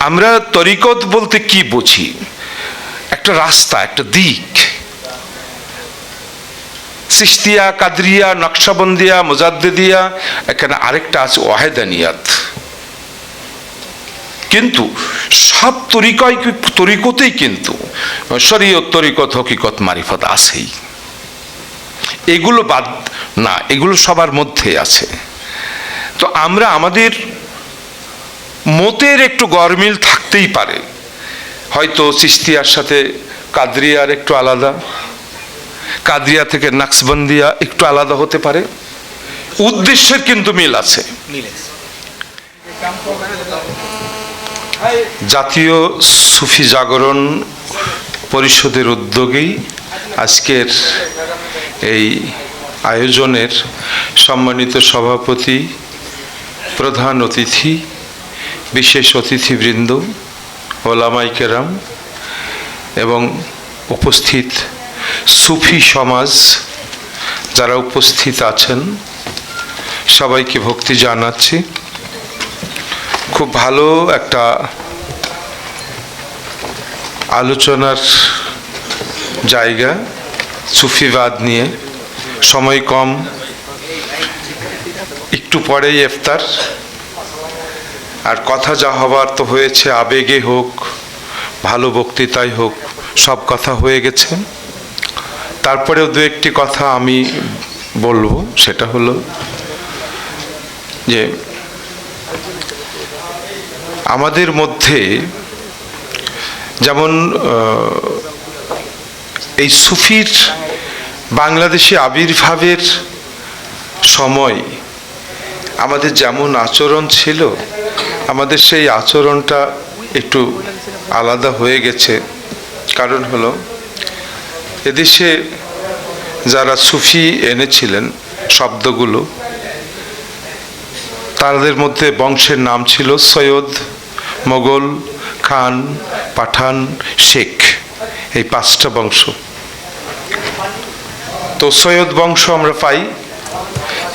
আমরা তরিকত বলতে কি বুঝি? একটা রাস্তা, একটা দিক। সিস্তিয়া কাদরিয়া, নকশাবন্দিয়া, মুজাদ্দিদিয়া, এখানে আরেকটা আছে ওয়াহেদানিয়াত। কিন্তু সব তরিকায় তরিকতেই কিন্তু শরীয়ত, তরিকত, হকিকত, মারিফত আছেই। এগুলো বাদ, না, এগুলো সবার মধ্যে আছে। তো আমরা আমাদের মতের একটু গরমিল থাকতেই পারে। হয়তো সিস্তিয়ার সাথে কাদরিয়ার একটু আলাদা কাদরিয়া থেকে নাকসবন্দিয়া একটু আলাদা হতে পারে। উদ্দেশ্যের কিন্তু মিল আছে। জাতীয় সুফি জাগরণ পরিষদের উদ্যোগেই আজকের এই আয়োজনের সম্মানিত সভাপতি প্রধান অতিথি বিশেষ অতিথিবৃন্দ, ওলামাই কেরাম এবং উপস্থিত সুফি সমাজ যারা উপস্থিত আছেন, সবাইকে ভক্তি জানাচ্ছি। খুব ভালো একটা আলোচনার জায়গা সুফিবাদ নিয়ে। সময় কম, একটু পরেই ইফতার। আর কথা যা হবার তো হয়েছে, আবেগে হোক, ভালো বক্তৃতাই হোক, সব কথা হয়ে গেছে। তারপরেও দু একটি কথা আমি বলব, সেটা হলো যে আমাদের মধ্যে যেমন এই সুফির বাংলাদেশে আবির্ভাবের সময় আমাদের যেমন আচরণ ছিল আমাদের সেই আচরণটা একটু আলাদা হয়ে গেছে। কারণ হলো, এদেশে যারা সুফি এনেছিলেন শব্দগুলো, তাদের মধ্যে বংশের নাম ছিল সৈয়দ, মোগল, খান, পাঠান, শেখ, এই পাঁচটা বংশ। তো সৈয়দ বংশ আমরা পাই,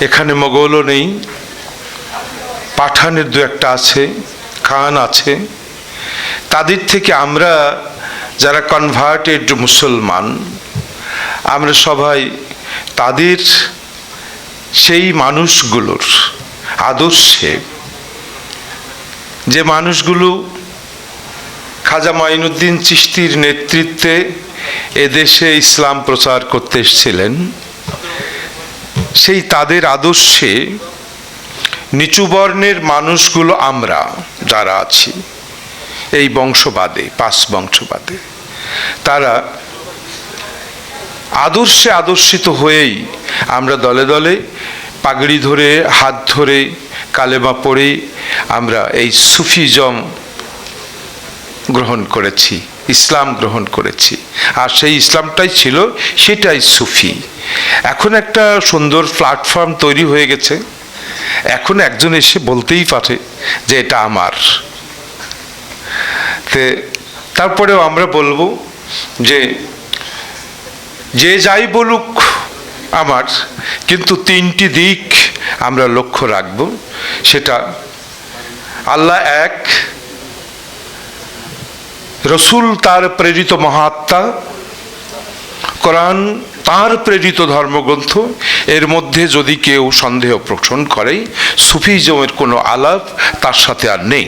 এখানে মোগলও নেই পাঠানের দু একটা আছে, খান আছে। তাদের থেকে আমরা যারা কনভার্টেড মুসলমান, আমরা সবাই তাদের সেই মানুষগুলোর আদর্শে। যে মানুষগুলো খাজা মাইনুদ্দিন চিশতির নেতৃত্বে এদেশে ইসলাম প্রচার করতে এসেছিলেন, সেই তাদের আদর্শে নিচু বর্ণের মানুষগুলো আমরা, যারা আছি, এই বংশবাদে, পাঁচ বংশবাদে, তারা আদর্শে আদর্শিত হয়েই আমরা দলে দলে পাগড়ি ধরে, হাত ধরে, কালেমা পড়ে আমরা এই সুফিজম গ্রহণ করেছি, ইসলাম গ্রহণ করেছি। আর সেই ইসলামটাই ছিল সেটাই সুফি। এখন একটা সুন্দর প্ল্যাটফর্ম তৈরি হয়ে গেছে। এখন একজন এসে বলতেই পারে যে এটা আমার। তে তারপরেও আমরা বলব যে যে যাই বলুক আমার, কিন্তু তিনটি দিক আমরা লক্ষ্য রাখব। সেটা আল্লাহ এক, রসুল তার প্রেরিত মহাত্মা, কোরআন তার প্রেরিত ধর্মগ্রন্থ, এর মধ্যে যদি কেউ সন্দেহ পোষণ করে, সুফিজমের কোনো আলাপ তার সাথে আর নেই।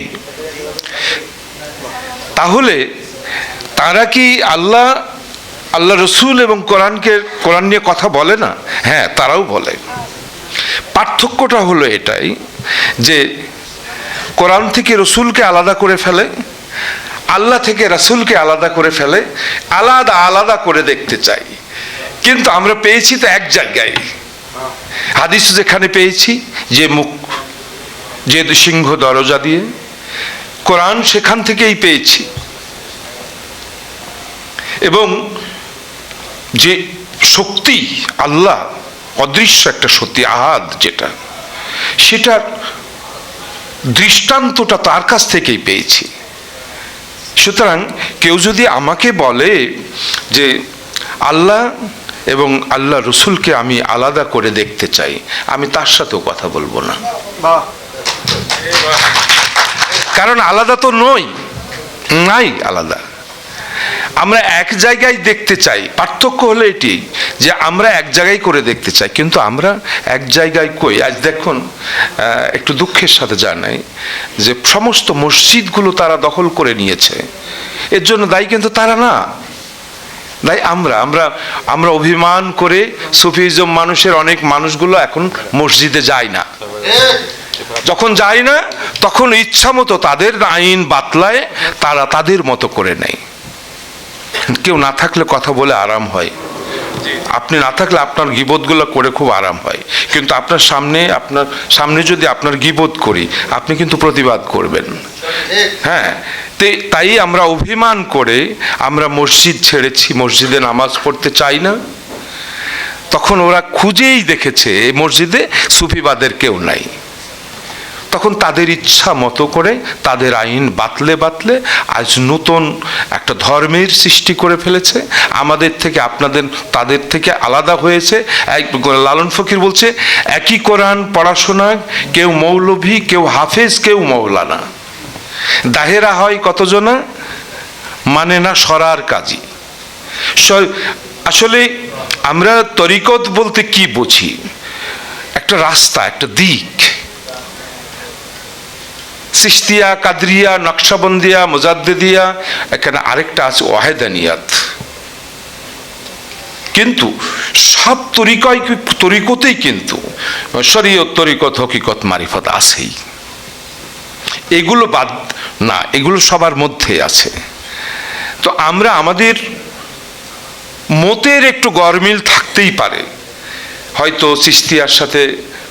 তাহলে তারা কি আল্লাহ আল্লাহ রসুল এবং কোরআনকে, কোরআন নিয়ে কথা বলে না? হ্যাঁ তারাও বলে। পার্থক্যটা হলো এটাই যে কোরআন থেকে রসুলকে আলাদা করে ফেলে, আল্লাহ থেকে রাসুলকে আলাদা করে ফেলে, আলাদা আলাদা করে দেখতে চাই কিন্তু আমরা পেয়েছি তো এক জায়গায়। হাদিস যেখানে পেয়েছি, যে মুখ, যে সিংহ দরজা দিয়ে, কোরআন সেখান থেকেই পেয়েছি। এবং যে শক্তি, আল্লাহ, অদৃশ্য একটা সত্যি আহাদ যেটা, সেটার দৃষ্টান্তটা তার কাছ থেকেই পেয়েছি। সুতরাং কেউ যদি আমাকে বলে যে, আল্লাহ এবং আল্লাহ রসুলকে আমি আলাদা করে দেখতে চাই। আমি তার সাথেও কথা বলব না। কারণ আলাদা তো নই নাই আলাদা। আমরা এক জায়গায় দেখতে চাই। পার্থক্য হলো এটি যে আমরা এক জায়গায় করে দেখতে চাই। কিন্তু আমরা এক জায়গায় কই? আজ দেখুন একটু দুঃখের সাথে জানাই যে সমস্ত মসজিদগুলো তারা দখল করে নিয়েছে। এর জন্য দায়ী কিন্তু তারা না। তাই আমরা আমরা আমরা অভিমান করে সুফিজম মানুষের অনেক মানুষগুলো এখন মসজিদে যায় না। যখন যায় না, তখন ইচ্ছা মতো তাদের আইন বাতলায় তারা তাদের মতো করে নেয়। কেউ না থাকলে কথা বলে আরাম হয়। আপনি না থাকলে আপনার গিবোধগুলো করে খুব আরাম হয়। কিন্তু আপনার সামনে আপনার সামনে যদি আপনার গিবোধ করি, আপনি কিন্তু প্রতিবাদ করবেন। হ্যাঁ তাই আমরা অভিমান করে আমরা মসজিদ ছেড়েছি, মসজিদে নামাজ পড়তে চাই না। তখন ওরা খুঁজেই দেখেছে এই মসজিদে সুফিবাদের কেউ নাই। তখন তাদের ইচ্ছা মতো করে, তাদের আইন বাতলে বাতলে আজ নতুন একটা ধর্মের সৃষ্টি করে ফেলেছে। আমাদের থেকে, আপনাদের, তাদের থেকে আলাদা হয়েছে। এক- লালন ফকির বলছে, একই কোরআন, পড়াশোনা, কেউ মৌলভী, কেউ হাফেজ, কেউ মৌলানা। দাহেরা হয় কতজনা? মানে না সরার কাজী আসলে আমরা তরিকত বলতে কি বুঝি? একটা রাস্তা, একটা দিক। সিস্তিয়া কাদরিয়া, নকশাবন্দিয়া, মুজাদ্দিদিয়া, এখানে আরেকটা আছে ওয়াহেদানিয়াত। কিন্তু সব তরিকায় তরিকতেই কিন্তু শরীয়ত তরিকত, হকিকত, মারিফত আছেই। এগুলো বাদ না এগুলো সবার মধ্যে আছে। তো আমরা আমাদের মতের একটু গরমিল থাকতেই পারে। হয়তো সিস্তিয়ার সাথে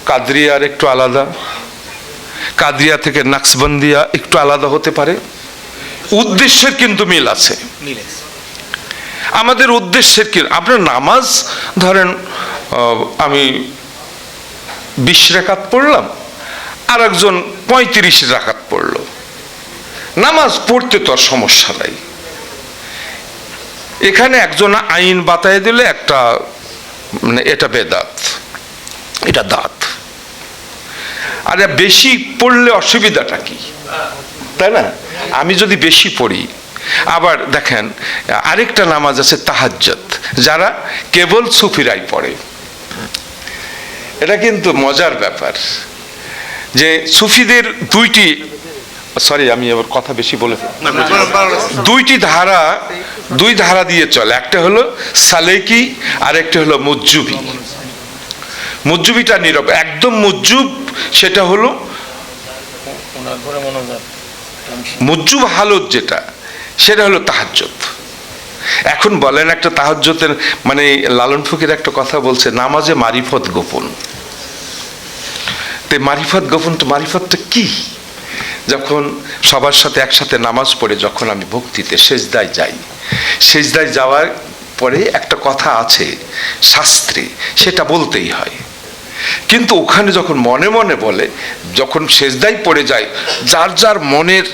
কাদরিয়ার একটু আলাদা কাদরিয়া থেকে নাকসবন্দিয়া একটু আলাদা হতে পারে। উদ্দেশ্যের কিন্তু মিল আছে। আমাদের উদ্দেশ্যের কি আপনার নামাজ ধরেন আমি বিশ রেখাত পড়লাম আর একজন পঁয়ত্রিশ রাখাত পড়ল। নামাজ পড়তে তো আর সমস্যা নাই। এখানে একজন আইন বাতায় দিলে একটা মানে এটা বেদাত, এটা দাঁত। আরে বেশি পড়লে অসুবিধাটা কি? তাই না? আমি যদি বেশি পড়ি, আবার দেখেন, আরেকটা নামাজ আছে তাহাজ্জত যারা কেবল সুফিরাই পড়ে। এটা কিন্তু মজার ব্যাপার যে সুফিদের দুইটি সরি আমি এবার কথা বেশি বলে দুইটি ধারা দুই ধারা দিয়ে চলে। একটা হলো সালেকি আর একটা হলো মুজ্জুবি। মুজ্জুবিটা নীরব। একদম মুজ্জুব সেটা হলো মুজ্জুব হালত যেটা সেটা হলো তাহাজ্জত এখন বলেন একটা তাহাজ্জতের মানে লালন ফকির একটা কথা বলছে নামাজে মারিফত গোপন। তে মারিফত গোপন তো মারিফতটা কি? যখন সবার সাথে একসাথে নামাজ পড়ে, যখন আমি ভক্তিতে সেজদায় যাই, সেজদায় যাওয়ার পরে একটা কথা আছে, শাস্ত্রে সেটা বলতেই হয়। কিন্তু ওখানে যখন মনে মনে বলে, যখন সেজদাই পড়ে যায়, যার যার মনের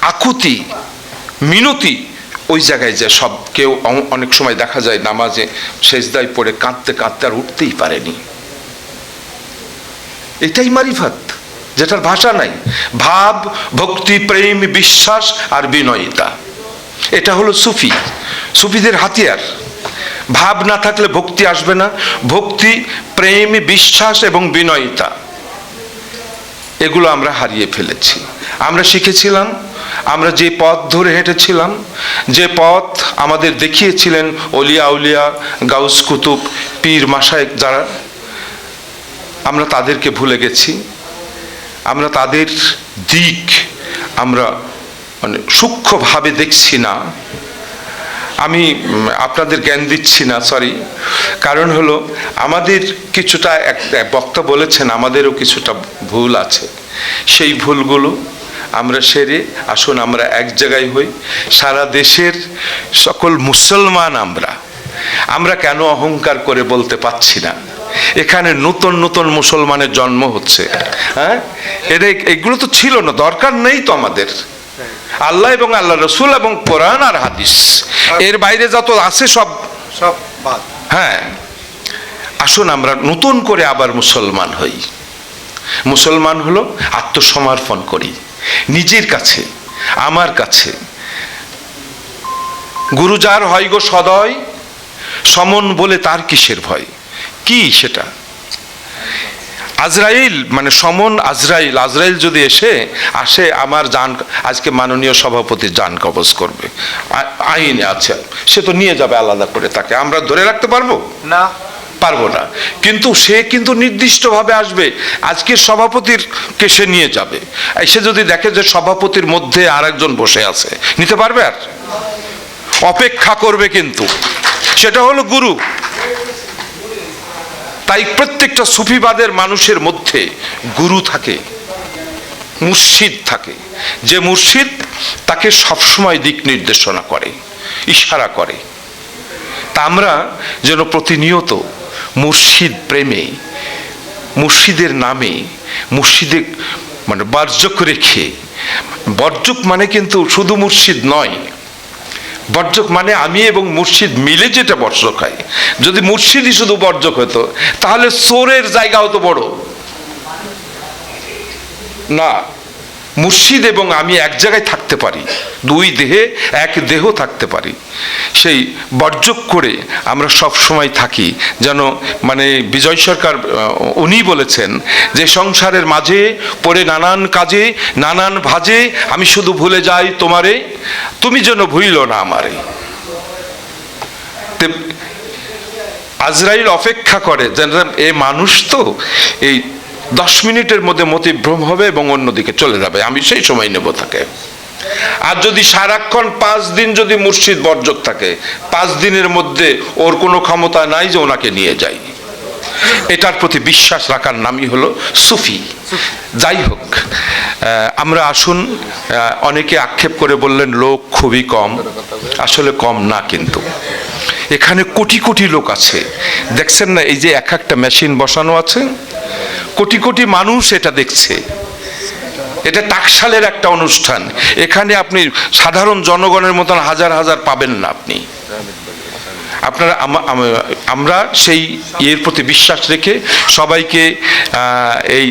আকুতি, মিনতি, ওই জায়গায় যে সব কেউ অনেক সময় দেখা যায় নামাজে সেজদাই পড়ে কাঁদতে কাঁদতে আর উঠতেই পারেনি। এটাই মারিফাত। যেটার ভাষা নাই। ভাব, ভক্তি, প্রেম, বিশ্বাস আর বিনয়িতা। এটা হলো সুফি। সুফিদের হাতিয়ার। ভাব না থাকলে ভক্তি আসবে না। ভক্তি, প্রেম, বিশ্বাস এবং বিনয়িতা। এগুলো আমরা হারিয়ে ফেলেছি। আমরা শিখেছিলাম, আমরা যে পথ ধরে হেঁটেছিলাম, যে পথ আমাদের দেখিয়েছিলেন অলিয়া উলিয়া, গাউস কুতুব, পীর মাসায়েক যারা, আমরা তাদেরকে ভুলে গেছি। আমরা তাদের দিক আমরা মানে সূক্ষ্মভাবে দেখছি না। আমি আপনাদের জ্ঞান দিচ্ছি না সরি কারণ হলো, আমাদের কিছুটা এক বক্তা বলেছেন, আমাদেরও কিছুটা ভুল আছে। সেই ভুলগুলো আমরা সেরে, আসুন আমরা এক জায়গায় হই। সারা দেশের সকল মুসলমান আমরা। আমরা কেন অহংকার করে বলতে পাচ্ছি না? এখানে নতুন নতুন মুসলমানের জন্ম হচ্ছে। হ্যাঁ? এটা এগুলো তো ছিল না দরকার নেই তো আমাদের। আল্লাহ এবং আল্লাহ রসুল এবং কোরআন আর হাদিস। এর বাইরে যত আছে সব সব হ্যাঁ। আসুন আমরা নতুন করে আবার মুসলমান হই। মুসলমান হলো আত্মসমর্পণ করি নিজের কাছে আমার কাছে। গুরু যার হয় গো সদয় সমন বলে তার কিসের ভয়? কি সেটা? আজরাইল মানে সমন আজরাইল আজরাইল যদি এসে আসে আমার যান আজকে মাননীয় সভাপতি যান কবজ করবে। আইনে আছে। সে তো নিয়ে যাবে আলাদা করে তাকে। আমরা ধরে রাখতে পারব? না। পারব না। কিন্তু সে কিন্তু নির্দিষ্টভাবে আসবে। আজকে সভাপতির কে সে নিয়ে যাবে। এসে যদি দেখে যে সভাপতির মধ্যে আর একজন বসে আছে নিতে পারবে আর? অপেক্ষা করবে কিন্তু। সেটা হলো গুরু। তাই প্রত্যেকটা সুফিবাদের মানুষের মধ্যে গুরু থাকে, মুর্শিদ থাকে। যে মুর্শিদ তাকে সবসময় দিক নির্দেশনা করে, ইশারা করে। তা আমরা যেন প্রতিনিয়ত মুর্শিদ প্রেমে, মুর্শিদের নামে, মুর্শিদে মানে বার্জক রেখে, বর্জক মানে কিন্তু শুধু মুর্শিদ নয় বর্জক মানে আমি এবং মুর্শিদ মিলে যেটা বর্জক হয়। যদি মুর্শিদই শুধু বর্জক হতো, তাহলে সোরের জায়গা হতো বড়। না। মুর্শিদ এবং আমি এক জায়গায় থাকতে পারি। দুই দেহে এক দেহ থাকতে পারি। সেই বর্জক করে আমরা সব সময় থাকি। যেন মানে বিজয় সরকার উনি বলেছেন যে সংসারের মাঝে পড়ে নানান কাজে, নানান ভাজে, আমি শুধু ভুলে যাই তোমারে, তুমি যেন ভুইল না আমারে। আজরাইল অপেক্ষা করে যেন এ মানুষ তো, এই দশ মিনিটের মধ্যে মতিভ্রম হবে এবং অন্যদিকে চলে যাবে। আমি সেই সময় নেব তাকে। আর যদি সারাক্ষণ পাঁচ দিন যদি মুর্শিদ বর্জক থাকে, পাঁচ দিনের মধ্যে ওর কোনো ক্ষমতা নাই যে ওনাকে নিয়ে যাই এটার প্রতি বিশ্বাস রাখার নামই হলো সুফি। যাই হোক আমরা আসুন অনেকে আক্ষেপ করে বললেন, লোক খুবই কম। আসলে কম না কিন্তু। এখানে কোটি কোটি লোক আছে। দেখছেন না, এই যে এক একটা মেশিন বসানো আছে? কোটি কোটি মানুষ এটা দেখছে। এটা টাকশালের একটা অনুষ্ঠান। এখানে আপনি সাধারণ জনগণের মতন হাজার হাজার পাবেন না আপনি। আপনারা আমরা সেই ইয়ের প্রতি বিশ্বাস রেখে সবাইকে এই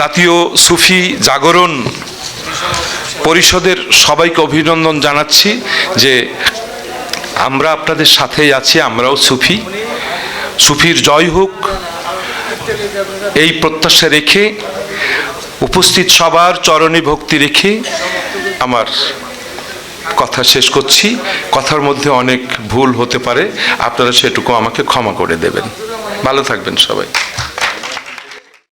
জাতীয় সুফি জাগরণ পরিষদের সবাইকে অভিনন্দন জানাচ্ছি যে আমরা আপনাদের সাথেই আছি, আমরাও সুফি। সুফির জয় হোক এই প্রত্যাশা রেখে, উপস্থিত সবার চরণে ভক্তি রেখে আমার কথা শেষ করছি। কথার মধ্যে অনেক ভুল হতে পারে, আপনারা সেটুকু আমাকে ক্ষমা করে দেবেন। ভালো থাকবেন সবাই।